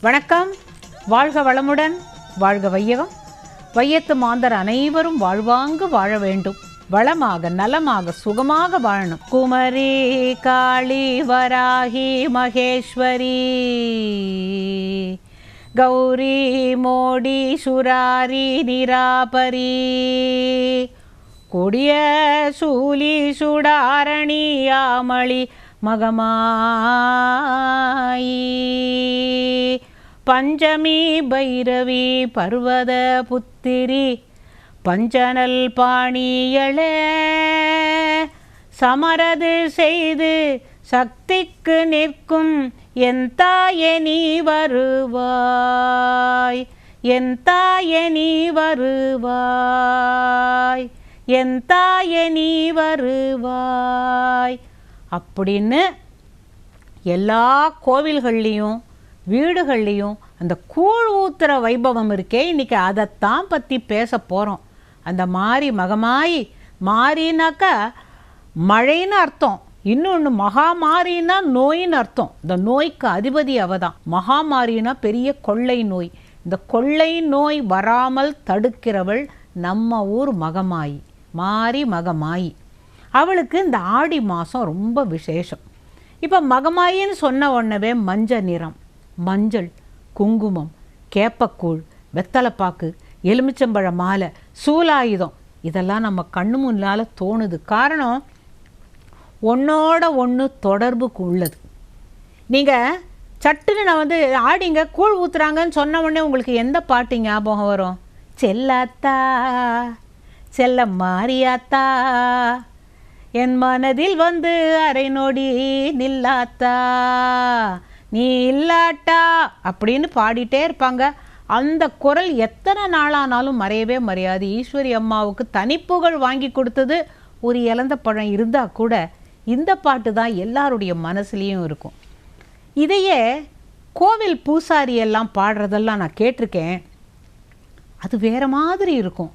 வணக்கம். வாழ்க வளமுடன் வாழ்க வையகம். வையத்து மாந்தர் அனைவரும் வாழ்வாங்கு வாழ வேண்டும். வளமாக நலமாக சுகமாக வாழணும். குமரி காளி வராகி மகேஸ்வரி. கௌரி மோடி சுராரி நிராபரி. கொடிய சூலி சுடாரணி யாமளி மகமாயி. பஞ்சமி பைரவி பர்வத புத்திரி பஞ்சனல் பாணியளே. சமரது செய்து சக்திக்கு நிற்கும் என் தாயே நீ வருவாய். என் தாயே நீ வருவாய். என் தாயே நீ வருவாய். அப்படின்னு எல்லா கோவில்கள்லேயும் வீடுகள்லேயும் அந்த கூழ் ஊத்துற வைபவம் இருக்கே. இன்னைக்கு அதைத்தான் பற்றி பேச போகிறோம் அந்த மாரி மகமாயி மாறினாக்க மழைன்னு அர்த்தம். இன்னொன்று மகாமாரின்னா நோயின்னு அர்த்தம். இந்த நோய்க்கு அதிபதி அவ தான் மகாமாரினா பெரிய கொள்ளை நோய். இந்த கொள்ளை நோய் வராமல் தடுக்கிறவள் நம்ம ஊர் மகமாயி. மாறி மகமாயி. அவளுக்கு இந்த ஆடி மாதம் ரொம்ப விசேஷம். இப்போ மகமாயின்னு சொன்ன உடனே மஞ்சள் நிறம் மஞ்சள் குங்குமம் கேப்பக்கூழ் வெத்தலைப்பாக்கு எலுமிச்சம்பழ மாலை சூலாயுதம் இதெல்லாம் நம்ம கண்ணு முன்னால் தோணுது. காரணம் ஒன்றோட ஒன்று தொடர்புக்கு உள்ளது. நீங்கள் சட்டுன்னு நான் வந்து ஆடிங்க கூழ் ஊற்றுறாங்கன்னு சொன்ன உடனே உங்களுக்கு எந்த பாட்டு ஞாபகம் வரும்? செல்லாத்தா செல்ல மாரியாத்தா என் மனதில் வந்து அரை நொடி நில்லாத்தா? நீ இல்லாட்டா? அப்படின்னு பாடிட்டே இருப்பாங்க. அந்த குரல் எத்தனை நாளானாலும் மறையவே மறையாது. ஈஸ்வரி அம்மாவுக்கு தனிப்புகள் வாங்கி கொடுத்தது ஒரு இழந்த பழம் இருந்தால் கூட இந்த பாட்டு தான் எல்லாருடைய மனசுலேயும் இருக்கும். இதையே கோவில் பூசாரி எல்லாம் பாடுறதெல்லாம் நான் கேட்டிருக்கேன். அது வேறு மாதிரி இருக்கும்.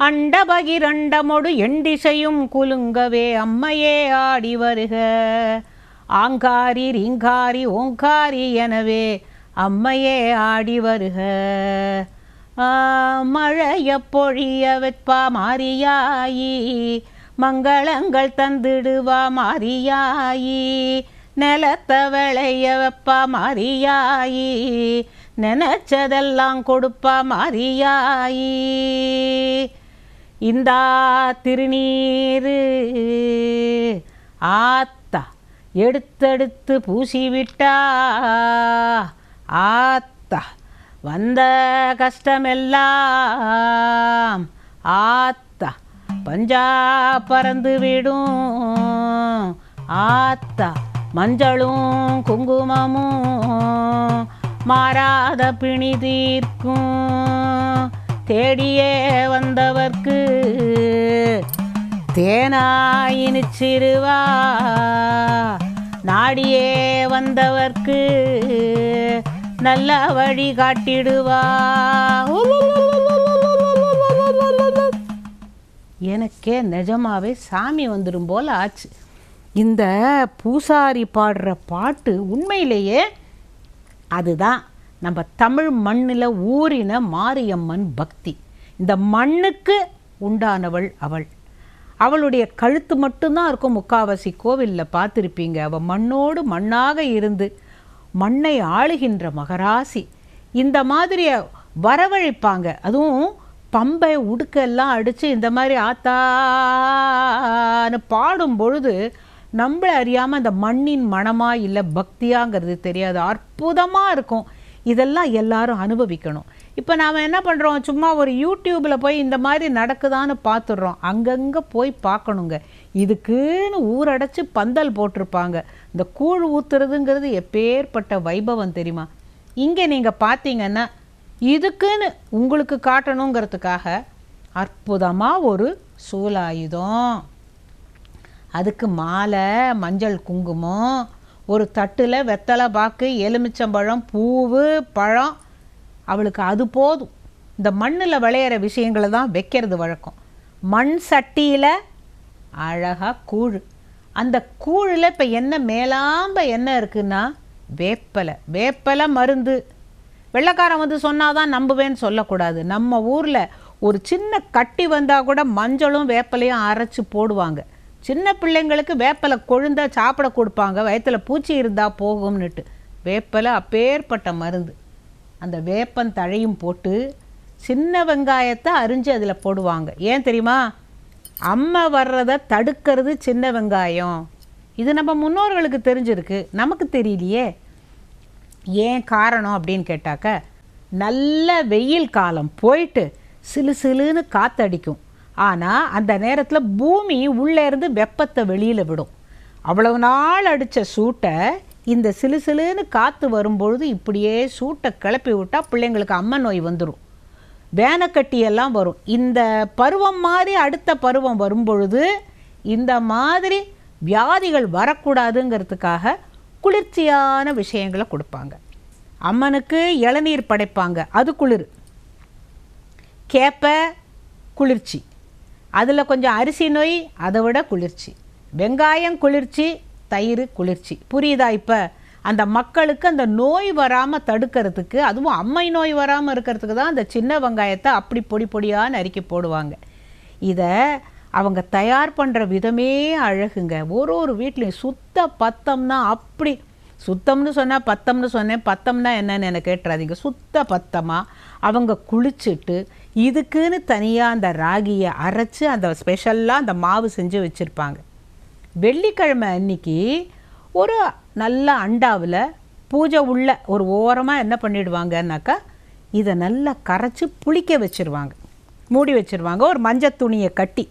அண்டபகிரண்டமொடு எண்டிசையும் குலுங்கவே அம்மையே ஆடி வருக. ஆங்காரி ரீங்காரி ஓங்காரி எனவே அம்மையே ஆடி வருக. மழைய பொழிய வெப்பா மாறியாயி மங்களங்கள் தந்திடுவா மாறியாயி நிலத்த விளைய வெப்பா மாறியாயி நினைச்சதெல்லாம் கொடுப்பா மாறியாயி இந்தா திருநீரு. ஆத்தா எடுத்தெடுத்து பூசி விட்டா ஆத்தா வந்த கஷ்டமெல்லாம். ஆத்தா பஞ்சா பறந்து விடும். ஆத்தா மஞ்சளும் குங்குமமும். மாறாத பிணி தீர்க்கும். தேடியே வந்தவர்க்கு தேனாயினிச்சிருவா. நாடியே வந்தவர்க்கு நல்ல வழி காட்டிடுவா. எனக்கே நிஜமாவே சாமி வந்துடும் போல ஆச்சு. இந்த பூசாரி பாடுற பாட்டு உண்மையிலேயே அதுதான். நம்ம தமிழ் மண்ணில் ஊறின மாரியம்மன் பக்தி. இந்த மண்ணுக்கு உண்டானவள் அவள். அவளுடைய கழுத்து மட்டும்தான் இருக்கும். முக்காவாசி கோவிலில் பார்த்துருப்பீங்க. அவள் மண்ணோடு மண்ணாக இருந்து மண்ணை ஆளுகின்ற மகராசி. இந்த மாதிரிய வரவழைப்பாங்க. அதுவும் பம்பை உடுக்கெல்லாம் அடித்து இந்த மாதிரி ஆத்தான்னு பாடும் பொழுது நம்மளை அறியாமல் அந்த மண்ணின் மனமா இல்லை பக்தியாங்கிறது தெரியாது. அற்புதமாக இருக்கும். இதெல்லாம் எல்லாரும் அனுபவிக்கணும். இப்போ நாம் என்ன பண்ணுறோம் சும்மா ஒரு யூடியூப்பில் போய் இந்த மாதிரி நடக்குதான்னு பார்த்துடுறோம் அங்கங்கே போய் பார்க்கணுங்க இதுக்குன்னு ஊரடைச்சி பந்தல் போட்டிருப்பாங்க. இந்த கூழ் ஊற்றுறதுங்கிறது எப்பேற்பட்ட வைபவம் தெரியுமா? இங்கே நீங்கள் பார்த்தீங்கன்னா இதுக்குன்னு உங்களுக்கு காட்டணுங்கிறதுக்காக அற்புதமாக ஒரு சூலாயுதம். அதுக்கு மாலை மஞ்சள் குங்குமம் ஒரு தட்டில் வெத்தலை பாக்கு எலுமிச்சம்பழம் பூவு பழம். அவளுக்கு அது போதும். இந்த மண்ணில் விளையிற விஷயங்களை தான் வைக்கிறது வழக்கம். மண் சட்டியில் அழகாக கூழ். அந்த கூழில் இப்போ என்ன மேலாம்ப என்ன இருக்குன்னா வேப்பலை. வேப்பலை மருந்து. வெள்ளைக்காரன் வந்து சொன்னாதான் நம்புவேன்னு சொல்லக்கூடாது. நம்ம ஊரில் ஒரு சின்ன கட்டி வந்தால் கூட மஞ்சளும் வேப்பலையும் அரைச்சி போடுவாங்க. சின்ன பிள்ளைங்களுக்கு வேப்பலை கொழுந்தா சாப்பிட கொடுப்பாங்க வயத்தில் பூச்சி இருந்தால் போகும்னுட்டு. வேப்பலை அப்பேற்பட்ட மருந்து. அந்த வேப்பன் தழையும் போட்டு சின்ன வெங்காயத்தை அரிஞ்சு அதில் போடுவாங்க. ஏன் தெரியுமா? அம்மை வர்றதை தடுக்கிறது சின்ன வெங்காயம். இது நம்ம முன்னோர்களுக்கு தெரிஞ்சிருக்கு. நமக்கு தெரியலையே. ஏன் காரணம் அப்படின்னு கேட்டாக்க நல்ல வெயில் காலம் போயிட்டு சிலு சிலுன்னு காற்றடிக்கும் ஆனால் அந்த நேரத்தில் பூமி உள்ளே இருந்து வெப்பத்தை வெளியில் விடும். அவ்வளவு நாள் அடித்த சூட்டை இந்த சிலு சிலுன்னு காற்று வரும்பொழுது இப்படியே சூட்டை கிளப்பி விட்டால் பிள்ளைங்களுக்கு அம்மை நோய் வந்துடும் வேனக்கட்டியெல்லாம் வரும். இந்த பருவம் மாதிரி அடுத்த பருவம் வரும்பொழுது இந்த மாதிரி வியாதிகள் வரக்கூடாதுங்கிறதுக்காக குளிர்ச்சியான விஷயங்களை கொடுப்பாங்க. அம்மனுக்கு இளநீர் படைப்பாங்க. அது குளிர். கேப்பை குளிர்ச்சி. அதில் கொஞ்சம் அரிசி நோய் அதை விட குளிர்ச்சி. வெங்காயம் குளிர்ச்சி தயிர் குளிர்ச்சி. புரியுதா இப்போ? அந்த மக்களுக்கு அந்த நோய் வராமல் தடுக்கிறதுக்கு அதுவும் அம்மை நோய் வராமல் இருக்கிறதுக்கு தான் அந்த சின்ன வெங்காயத்தை அப்படி பொடி பொடியாக நறுக்கி போடுவாங்க. இதை அவங்க தயார் பண்ணுற விதமே அழகுங்க. ஒரு ஒரு வீட்லேயும் சுத்த பத்தம்னா அப்படி சுத்தம்னு சொன்னால் பத்தம்னு சொன்னேன் பத்தம்னா என்னன்னு எனக்கு கேட்டுறாதீங்க. சுத்த பத்தமாக அவங்க குளிச்சுட்டு இதுக்குன்னு தனியாக அந்த ராகியை அரைச்சி அந்த ஸ்பெஷலாக அந்த மாவு செஞ்சு வச்சுருப்பாங்க. வெள்ளிக்கிழமை அன்னைக்கு ஒரு நல்ல அண்டாவில் பூஜை உள்ள ஒரு ஓரமாக என்ன பண்ணிடுவாங்கன்னாக்கா இதை நல்லா கரைச்சி புளிக்க வச்சுருவாங்க. மூடி வச்சுருவாங்க. ஒரு மஞ்சள் துணியை கட்டி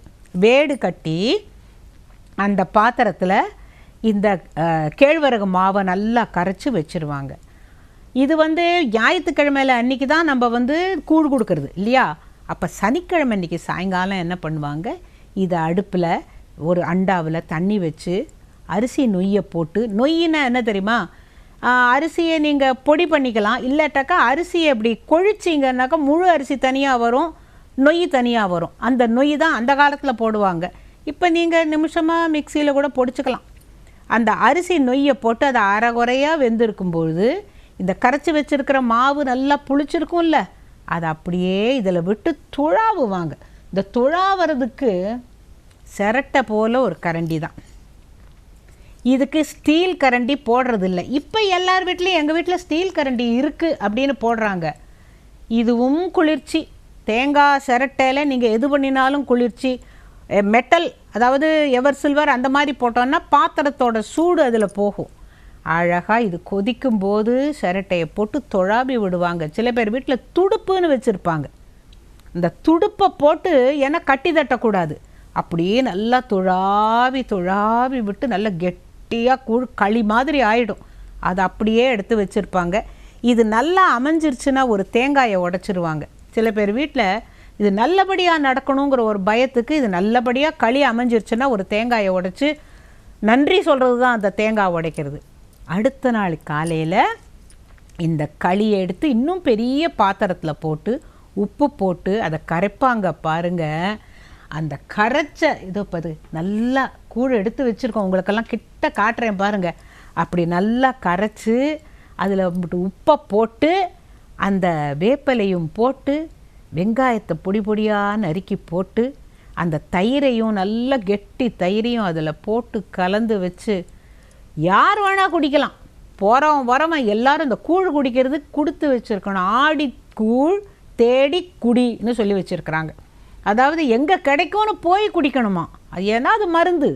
வேடு கட்டி அந்த பாத்திரத்தில் இந்த கேழ்வரகு மாவை நல்லா கரைச்சி வச்சிருவாங்க. இது வந்து ஞாயிற்றுக்கிழமையில அன்னைக்கு தான் நம்ம வந்து கூழ் கொடுக்கறது இல்லையா? அப்போ சனிக்கிழமை அன்றைக்கி சாயங்காலம் என்ன பண்ணுவாங்க? இதை அடுப்பில் ஒரு அண்டாவில் தண்ணி வச்சு அரிசி நொய்யை போட்டு நொய்யினா என்ன தெரியுமா? அரிசியை நீங்கள் பொடி பண்ணிக்கலாம். இல்லாட்டாக்கா அரிசியை இப்படி கொழிச்சிங்கன்னாக்கா முழு அரிசி தனியாக வரும் நொய் தனியாக வரும். அந்த நொய் தான் அந்த காலத்தில் போடுவாங்க. இப்போ நீங்கள் நிமிஷமாக மிக்சியில் கூட பொடிச்சுக்கலாம். அந்த அரிசி நொய்யை போட்டு அதை அரைகுறையாக வெந்திருக்கும் பொழுது இந்த கரைச்சி வச்சிருக்கிற மாவு நல்லா புளிச்சிருக்கும்ல அதை அப்படியே இதில் விட்டு துழாவுவாங்க. இந்த துழாவுறதுக்கு சிரட்டை போல ஒரு கரண்டி தான். இதுக்கு ஸ்டீல் கரண்டி போடுறது இல்லை இப்போ எல்லார் வீட்லேயும் எங்கள் வீட்டில் ஸ்டீல் கரண்டி இருக்குது அப்படின்னு போடுறாங்க. இதுவும் குளிர்ச்சி. தேங்காய் சிரட்டையில் நீங்கள் எது பண்ணினாலும் குளிர்ச்சி. மெட்டல் அதாவது எவர் சில்வர் அந்த மாதிரி போட்டோன்னா பாத்திரத்தோட சூடு அதில் போகும். அழகாக இது கொதிக்கும் போது சிரட்டையை போட்டு தொழாபி விடுவாங்க. சில பேர் வீட்டில் துடுப்புன்னு வச்சுருப்பாங்க. இந்த துடுப்பை போட்டு ஏன்னா கட்டி தட்டக்கூடாது. அப்படியே நல்லா துழாவி துழாவி விட்டு நல்லா கெட்டியாக கூழ் களி மாதிரி ஆகிடும் அதை அப்படியே எடுத்து வச்சுருப்பாங்க. இது நல்லா அமைஞ்சிருச்சுன்னா ஒரு தேங்காயை உடச்சிருவாங்க. சில பேர் வீட்டில் இது நல்லபடியாக நடக்கணுங்கிற ஒரு பயத்துக்கு இது நல்லபடியாக களி அமைஞ்சிருச்சுன்னா ஒரு தேங்காயை உடைச்சி நன்றி சொல்கிறது தான் அந்த தேங்காய் உடைக்கிறது. அடுத்த நாள் காலையில் இந்த களியை எடுத்து இன்னும் பெரிய பாத்திரத்தில் போட்டு உப்பு போட்டு அதை கரைப்பாங்க பாருங்கள் அந்த கரைச்ச இதோ பது நல்லா கூழ் எடுத்து வச்சுருக்கோம். உங்களுக்கெல்லாம் கிட்ட காட்டுறேன் பாருங்க. அப்படி நல்லா கரைச்சி அதில் உப்பை போட்டு அந்த வேப்பலையும் போட்டு வெங்காயத்தை பொடி பொடியாக நறுக்கி போட்டு அந்த தயிரையும் நல்ல கெட்டி தயிரையும் அதில் போட்டு கலந்து வச்சு யார் வேணால் குடிக்கலாம். போகிறவன் வரவன் எல்லாரும் இந்த கூழ் குடிக்கிறது கொடுத்து வச்சுருக்கணும். ஆடி கூழ் தேடி குடின்னு சொல்லி வச்சுருக்குறாங்க. அதாவது எங்கே கிடைக்கும்னு போய் குடிக்கணுமா? அது ஏன்னா அது மருந்து.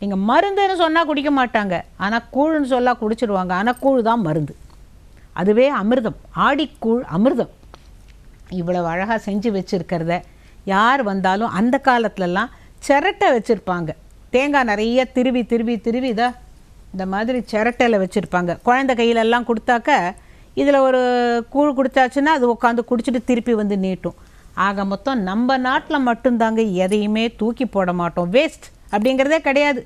நீங்கள் மருந்துன்னு சொன்னால் குடிக்க மாட்டாங்க. ஆனால் கூழ்னு சொல்லா குடிச்சிடுவாங்க ஆனால் கூழ் தான் மருந்து. அதுவே அமிர்தம். ஆடிக்கூழ் அமிர்தம். இவ்வளவு அழகாக செஞ்சு வச்சுருக்கிறத யார் வந்தாலும் அந்த காலத்துலலாம் சிரட்டை வச்சுருப்பாங்க. தேங்காய் நிறைய திருவி திருவி திருவி இதை இந்த மாதிரி சிரட்டையில் வச்சுருப்பாங்க. குழந்தை கையிலெல்லாம் கொடுத்தாக்க இதில் ஒரு கூழ் கொடுத்தாச்சுன்னா அது உட்காந்து குடிச்சிட்டு திருப்பி வந்து நீட்டும். ஆக மொத்தம் நம்ம நாட்டில் மட்டும்தாங்க எதையுமே தூக்கி போட மாட்டோம். வேஸ்ட் அப்படிங்கிறதே கிடையாது.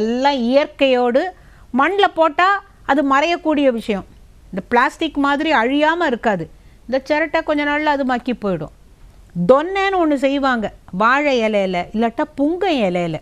எல்லாம் இயற்கையோடு மண்ணில் போட்டால் அது மறையக்கூடிய விஷயம். இந்த பிளாஸ்டிக் மாதிரி அழியாமல் இருக்காது. இந்த சிரட்டை கொஞ்ச நாளில் அது மக்கி போயிடும். தொன்னேன்னு ஒன்று செய்வாங்க. வாழை இலையில இல்லாட்டா புங்க இலையில.